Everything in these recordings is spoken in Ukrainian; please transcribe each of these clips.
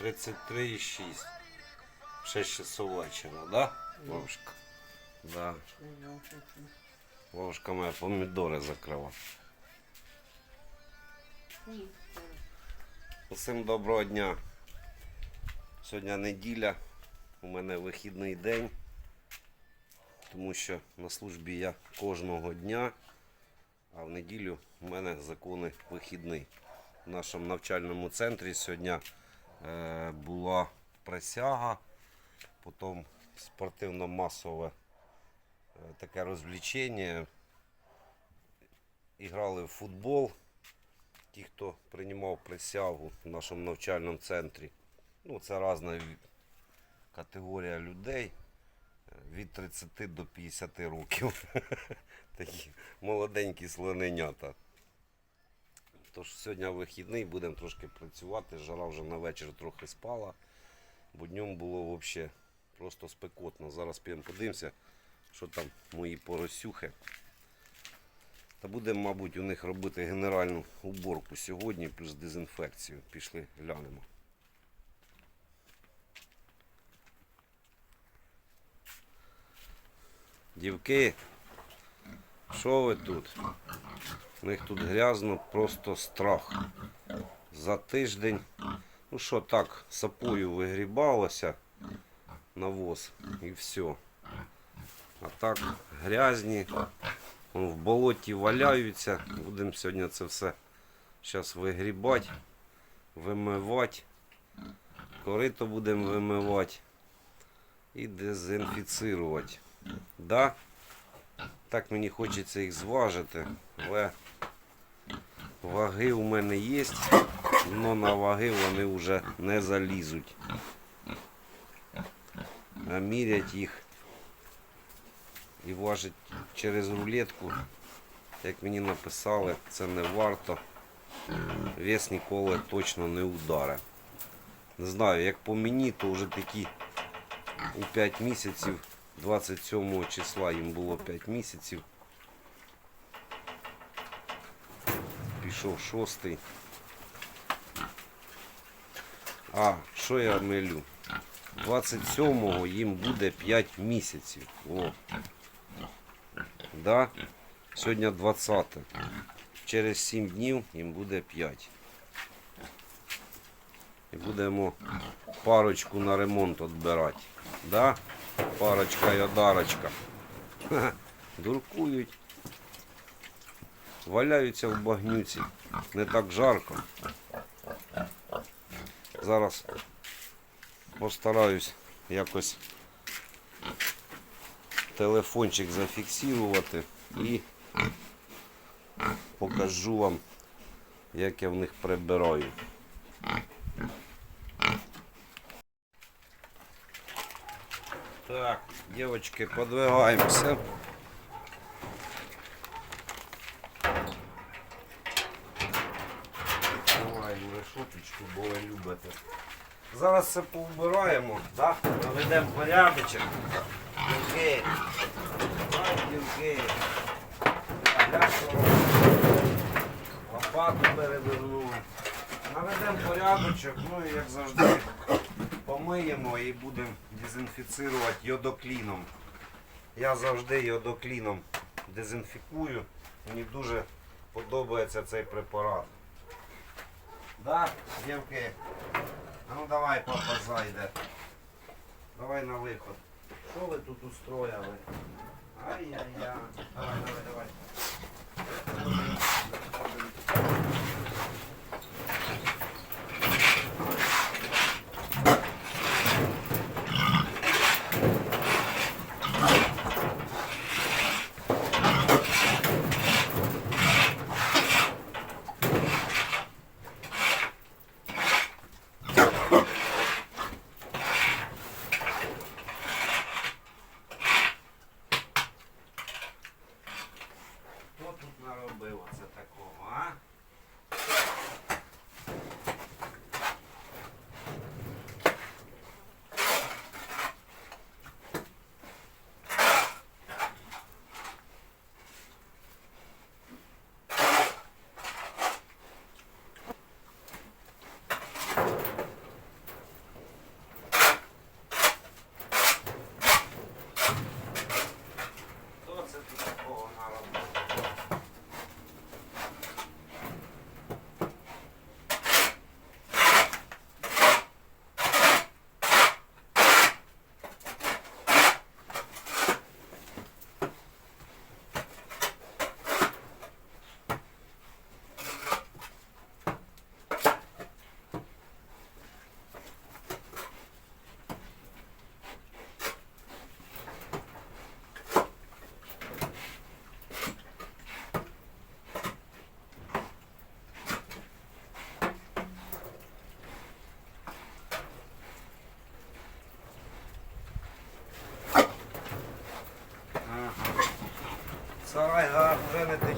33,6. 6 часов вечора, да? Вовушка? Да. Вовушка моя помідори закрила. Усім доброго дня. Сьогодні неділя, у мене вихідний день, тому що на службі я кожного дня, а в неділю у мене законний вихідний. В нашому навчальному центрі сьогодні була присяга, потім спортивно-масове е, таке розвлечення. Іграли в футбол. Ті, хто приймав присягу в нашому навчальному центрі. Ну, це різна категорія людей е, від 30 до 50 років. Такі молоденькі слоненята. Тож сьогодні вихідний, будемо трошки працювати. Жара вже на вечір трохи спала, бо днем було взагалі просто спекотно. Зараз підемо подивимося, що там мої поросюхи. Та будемо, мабуть, у них робити генеральну уборку сьогодні, плюс дезінфекцію. Пішли глянемо. Дівки, що ви тут? У них тут грязно, просто страх. За тиждень, ну що так, сапою вигрібалося навоз і все. А так грязні, в болоті валяються. Будемо сьогодні це все зараз вигрібати, вимивати. Корито будемо вимивати і дезінфіцирувати. Да? Так мені хочеться їх зважити, але ваги у мене є, але на ваги вони вже не залізуть. А мірять їх і важить через рулетку, як мені написали, це не варто. Вес ніколи точно не ударе. Не знаю, як по мені, то вже такі у 5 місяців, 27 числа їм було 5 місяців. Пішов шостий. А, що я милю? 27-го їм буде 5 місяців. О. Да? Сьогодні 20. Через 7 днів їм буде 5. І будемо парочку на ремонт відбирати. Да? Парочка і одарочка. Дуркують. Валяються в багнюці. Не так жарко. Зараз постараюсь якось телефончик зафіксувати і покажу вам, як я в них прибираю. Так, девочки, подвигаємося. Давай решоточку, бо любите. Зараз все повбираємо, так? Наведемо порядочок. Дівки. Ай, дівки. Лопату перевернули. Наведемо порядочок, ну і як завжди помиємо і будемо дезінфіцирувати йодокліном. Я завжди йодокліном дезінфікую. Мені дуже подобається цей препарат. Да, дівки? Ну давай, папа зайде. Давай на виход. Що ви тут устроїли? Ай-яй-яй. Давай, давай, давай.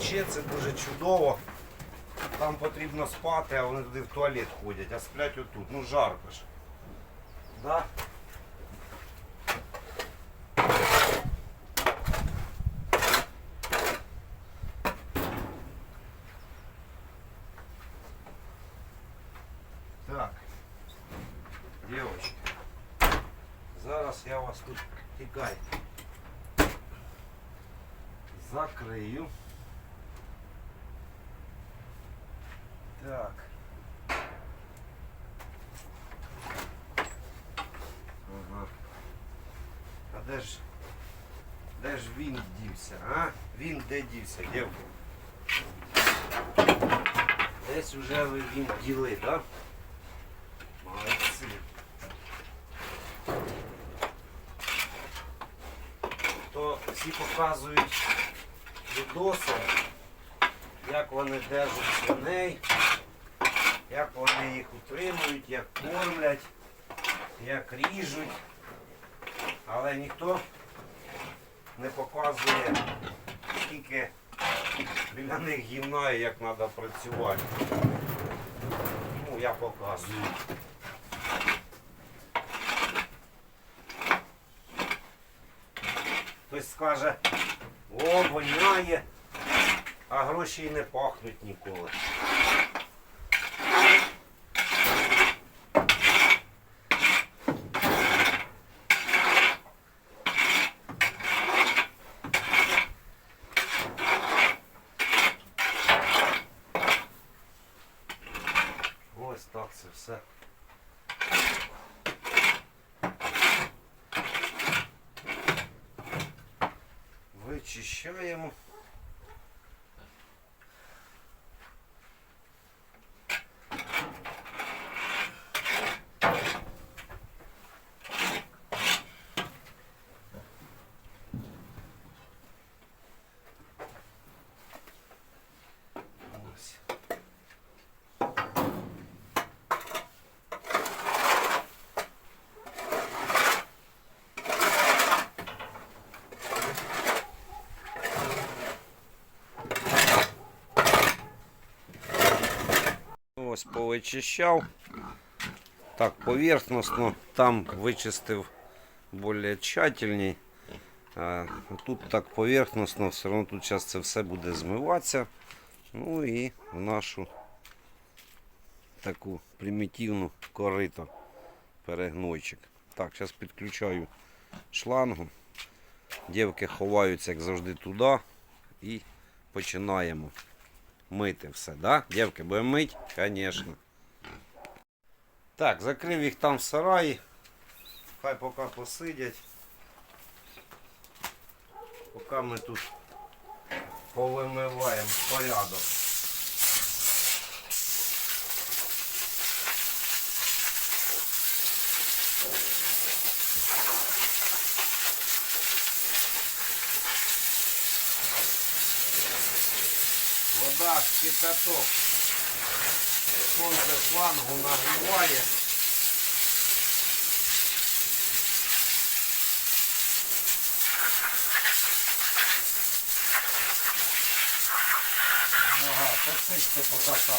Тече, це дуже чудово. Там потрібно спати, а вони туди в туалет ходять, а сплять отут. Ну жарко ж. Да? Так, девочки, зараз я вас тут тікай. Закрию. Так. Ага. А де ж, де ж він дівся, а? Він де дівся, дівки? Десь уже ви він діли, так? Да? Молодці. То всі показують відоси, як вони держать свиней, як вони їх утримують, як кормлять, як ріжуть. Але ніхто не показує, скільки біля них гімна як треба працювати. Ну, я показую. Хтось скаже, о, воняє, а гроші й не пахнуть ніколи. Ось так це все. Вичищаємо. Ось повичищав. Так, поверхностно. Там вичистив більш тщательней. А тут так поверхностно, все одно тут зараз це все буде змиватися. Ну і в нашу таку примітивну корито перегнойчик. Так, зараз підключаю шлангу. Дівки ховаються, як завжди, туди. І починаємо мити все, да? Дівки, будемо мити? Звісно. Так, закрив їх там в сараї. Хай поки посидять. Поки ми тут повимиваємо порядок. Вода кипяток. Сонце шлангу нагріває. Ага, посичте поки там.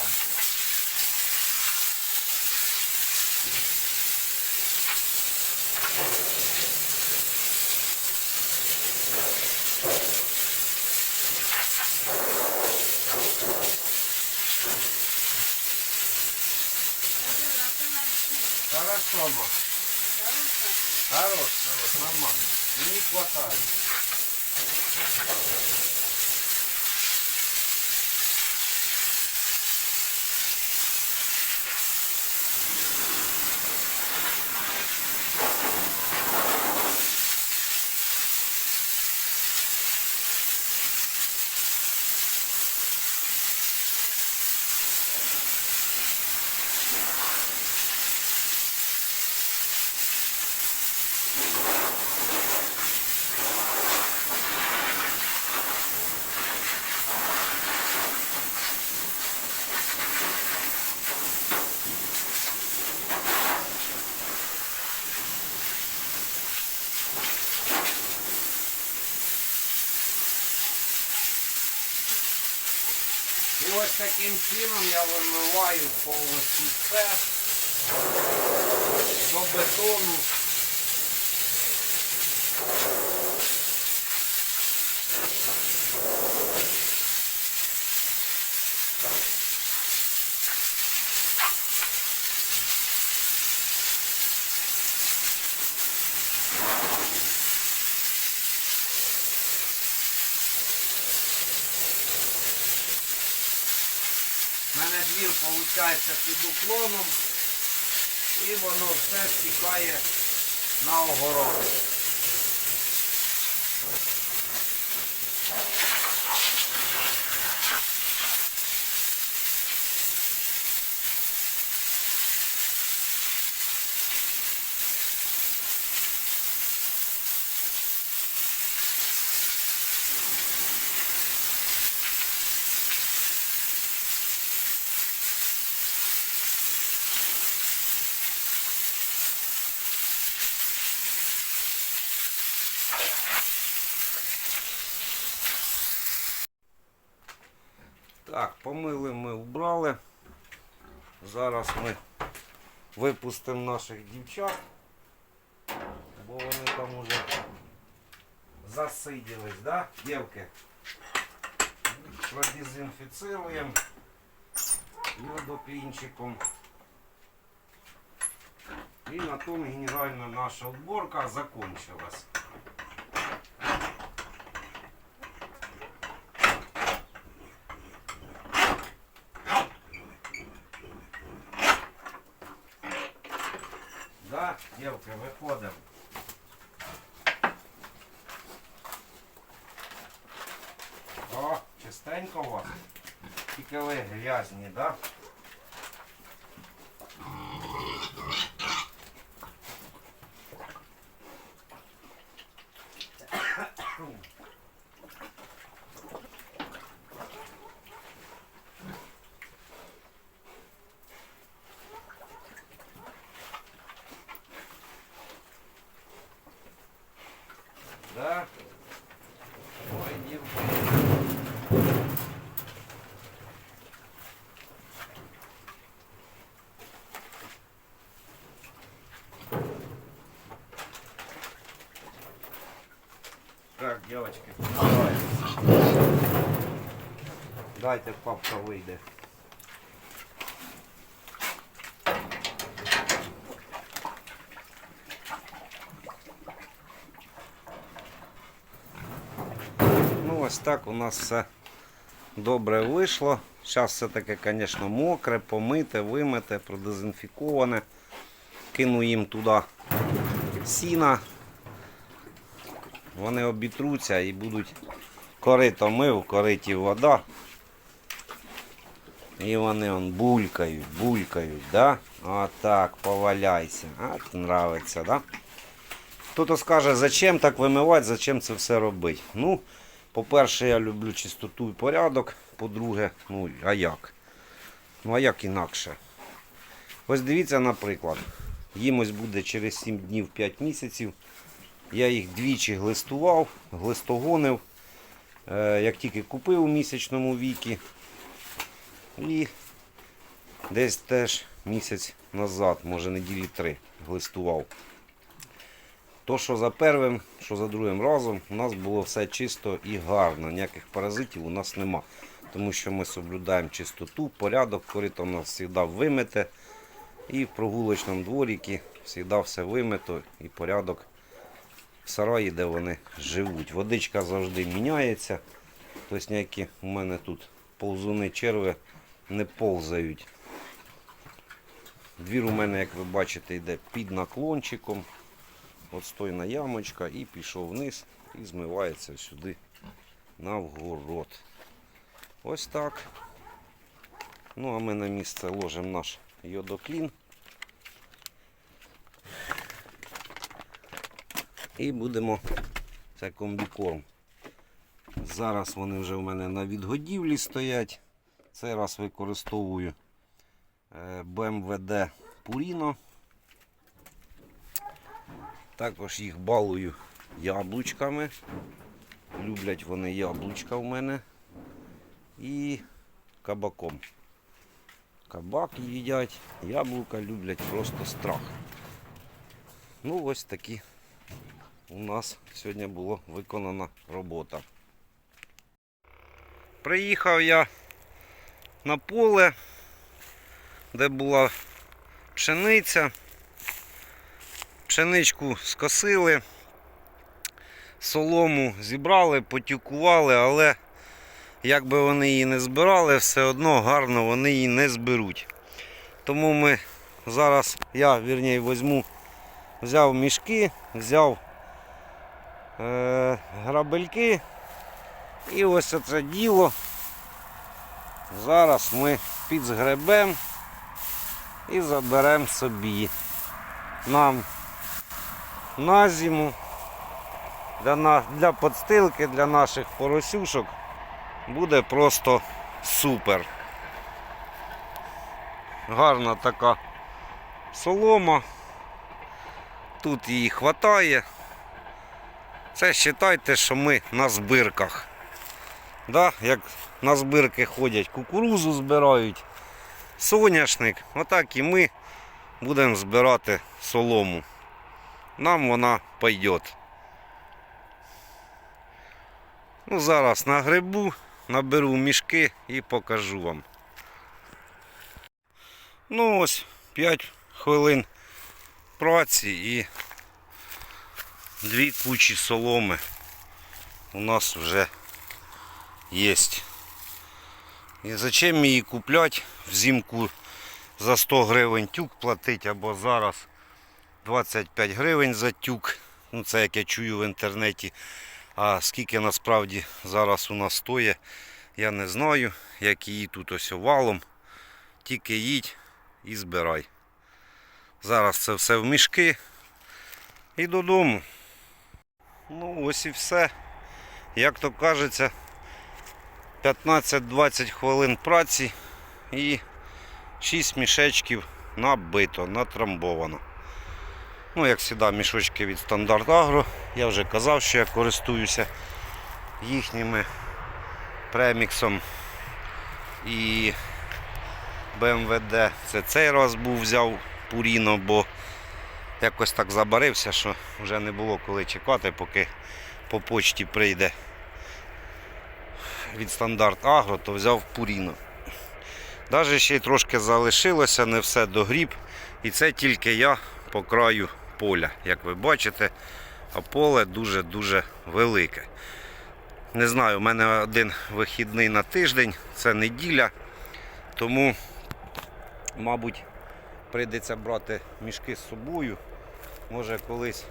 Таким чином я вимиваю повністю все до бетону. У мене двір виходить під уклоном і воно все стікає на огород. Так, помили ми вбрали. Зараз ми випустимо наших дівчат, бо вони там уже засиділись, да, дівки? Продезінфіцируємо йодопінчиком. І на тому генеральна наша уборка закончилась. Да, виходимо. О, чистенько у вас. Тільки ви грязні, так? Да? Девочки, давай. Дайте, папка вийде. Ну, ось так у нас все добре вийшло. Зараз все таке, звісно, мокре, помите, вимите, продезінфіковане. Кину їм туди сіна. Вони обітруться і будуть корито мив, кориті вода. І вони он булькають, булькають, да? Отак, поваляйся. А, нравиться, да? Хто-то скаже, зачем так вимивати, зачем це все робити. Ну, по-перше, я люблю чистоту і порядок. По-друге, ну, а як? Ну, а як інакше? Ось дивіться, наприклад, їм ось буде через 7 днів 5 місяців. Я їх двічі глистував, глистогонив, е, як тільки купив у місячному вікі. І десь теж місяць назад, може неділі три, глистував. То, що за першим, що за другим разом, у нас було все чисто і гарно. Ніяких паразитів у нас нема. Тому що ми соблюдаємо чистоту, порядок, корито у нас завжди вимите. І в прогулочному дворіки завжди все вимито і порядок сараї, де вони живуть. Водичка завжди міняється. Тобто ніякі у мене тут повзуни черви не повзають. Двір у мене, як ви бачите, йде під наклончиком. От стойна ямочка і пішов вниз і змивається сюди на вгород. Ось так. Ну а ми на місце ложимо наш йодоклін. І будемо це комбікорм. Зараз вони вже в мене на відгодівлі стоять. Цей раз використовую е, BMWD Purino. Також їх балую яблучками. Люблять вони яблучка в мене. І кабаком. Кабак їдять, яблука люблять просто страх. Ну ось такі у нас сьогодні була виконана робота. Приїхав я на поле, де була пшениця. Пшеничку скосили, солому зібрали, потюкували, але як би вони її не збирали, все одно гарно вони її не зберуть. Тому ми зараз, я вірніше, візьму, взяв мішки, взяв грабельки і ось це діло. Зараз ми підзгребемо і заберемо собі. Нам на зиму для, для подстилки, для наших поросюшок буде просто супер. Гарна така солома. Тут її вистачає. Це вважайте, що ми на збирках. Да? Як на збирки ходять, кукурузу збирають, соняшник, отак і ми будемо збирати солому. Нам вона пойде. Ну, зараз на грибу наберу мішки і покажу вам. Ну ось 5 хвилин праці і дві кучі соломи у нас вже є. І зачем її купляти взимку за 100 гривень тюк платити або зараз 25 гривень за тюк. Ну це як я чую в інтернеті. А скільки насправді зараз у нас стоїть, я не знаю. Як її тут ось валом. Тільки їдь і збирай. Зараз це все в мішки і додому. Ну ось і все. Як то кажеться, 15-20 хвилин праці і 6 мішечків набито, натрамбовано. Ну, як завжди, мішочки від стандарт Агро. Я вже казав, що я користуюся їхніми преміксом і БМВД. Це цей раз був взяв Пуріно, бо якось так забарився, що вже не було коли чекати, поки по почті прийде від стандарт Агро, то взяв Пуріно. Навіть ще й трошки залишилося, не все догріб. І це тільки я по краю поля, як ви бачите, а поле дуже-дуже велике. Не знаю, у мене один вихідний на тиждень, це неділя, тому, мабуть, прийдеться брати мішки з собою. Може колись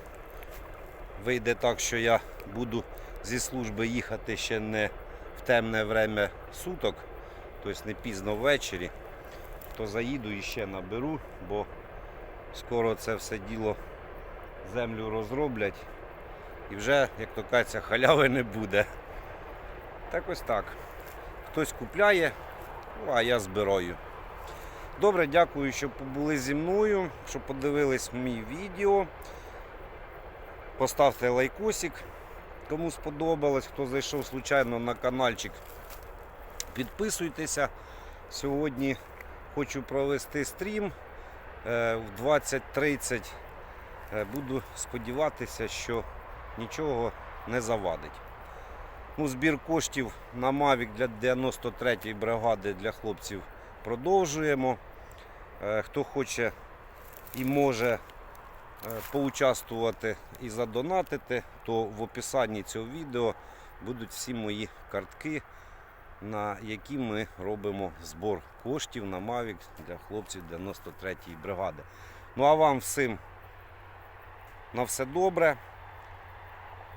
вийде так, що я буду зі служби їхати ще не в темне время суток, тобто не пізно ввечері, то заїду і ще наберу, бо скоро це все діло землю розроблять і вже, як то кажеться, халяви не буде. Так ось так. Хтось купляє, ну, а я збираю. Добре, дякую, що побули зі мною, що подивились мій відео. Поставте лайкосик, кому сподобалось, хто зайшов случайно на каналчик. Підписуйтеся. Сьогодні хочу провести стрім е, в 20.30. Е, Буду сподіватися, що нічого не завадить. Ну, збір коштів на Mavic для 93-ї бригади для хлопців продовжуємо. Е, Хто хоче і може е, поучаствувати і задонатити, то в описанні цього відео будуть всі мої картки, на які ми робимо збор коштів на Mavic для хлопців 93-ї бригади. Ну а вам всім на все добре.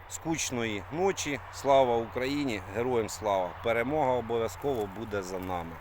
Скучної ночі. Слава Україні! Героям слава! Перемога обов'язково буде за нами.